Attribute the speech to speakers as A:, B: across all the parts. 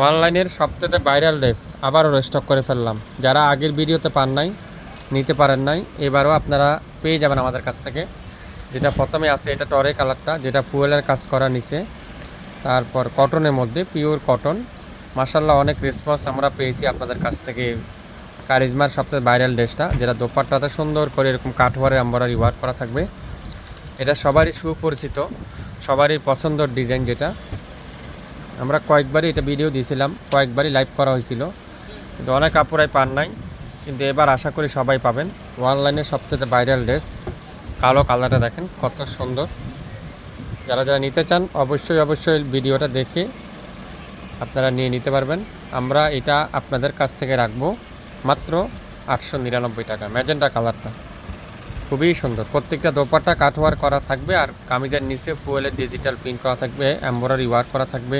A: অনলাইনের সবচেয়ে viral dress আবারও স্টক করে ফেললাম। যারা আগের ভিডিওতে পান নাই, নিতে পারেন নাই, এবারও আপনারা পেয়ে যাবেন আমাদের কাছ থেকে। যেটা প্রথমে আছে, এটা টরে কালারটা, যেটা ফুয়েলের কাজ করা নিচে। তারপর কটনের মধ্যে পিওর কটন মাসাল্লাহ অনেক রেসপন্স আমরা পেয়েছি আপনাদের কাছ থেকে। কারিজমার সবচেয়ে ভাইরাল ড্রেসটা যেটা দোপাট্টাতে সুন্দর করে এরকম কাঠওয়ারে আমরা ওয়ার্ক করা থাকবে। এটা সবারই সুপরিচিত, সবারই পছন্দর ডিজাইন যেটা। আমরা কয়েকবারই এটা ভিডিও দিয়েছিলাম, কয়েকবারই লাইভ করা হয়েছিল। কিন্তু অনেক আপুরাই পান নাই, কিন্তু এবার আশা করি সবাই পাবেন। অনলাইনে সবচেয়ে ভাইরাল ড্রেস কালো কালারটা দেখেন, কত সুন্দর। যারা যারা নিতে চান, অবশ্যই অবশ্যই ভিডিওটা দেখে আপনারা নিয়ে নিতে পারবেন। আমরা এটা আপনাদের কাছ থেকে রাখব মাত্র আটশো নিরানব্বই টাকা, ম্যাজেন্টা কালারটা। খুবই সুন্দর। প্রত্যেকটা দোপাট্টা কাঠওয়ার করা থাকবে আর কামিজের নিচে ফুয়েলের ডিজিটাল প্রিন্ট করা থাকবে এম্বরারি ওয়ার্ক করা থাকবে।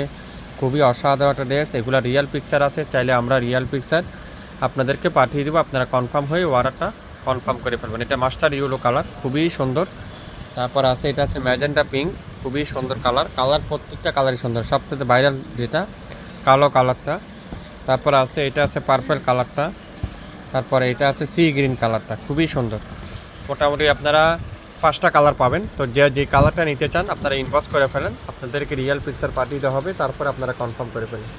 A: খুবই অসাধারণ একটা ড্রেস এগুলো রিয়েল পিকচার আছে, চাইলে আমরা রিয়েল পিকচার আপনাদেরকে পাঠিয়ে দেবো, আপনারা কনফার্ম হয়ে অর্ডারটা কনফার্ম করে ফেলবেন। এটা মাস্টার ইউলো কালার খুবই সুন্দর। তারপর আছে, এটা আছে ম্যাজেন্টা পিঙ্ক খুবই সুন্দর কালার কালার প্রত্যেকটা কালারই সুন্দর সবথেকে ভাইরাল যেটা, কালো কালারটা তারপর আছে, এটা আছে পার্পল কালারটা তারপরে এটা আছে সি গ্রিন কালারটা খুবই সুন্দর। মোটামুটি আপনারা পাঁচটা কালার পাবেন। তো যে যে কালারটা নিতে চান, আপনারা ইনবক্স করে ফেলেন। আপনাদেরকে রিয়েল পিকচার পাঠিয়ে দেওয়া হবে, তারপর আপনারা কনফার্ম করে ফেলেন।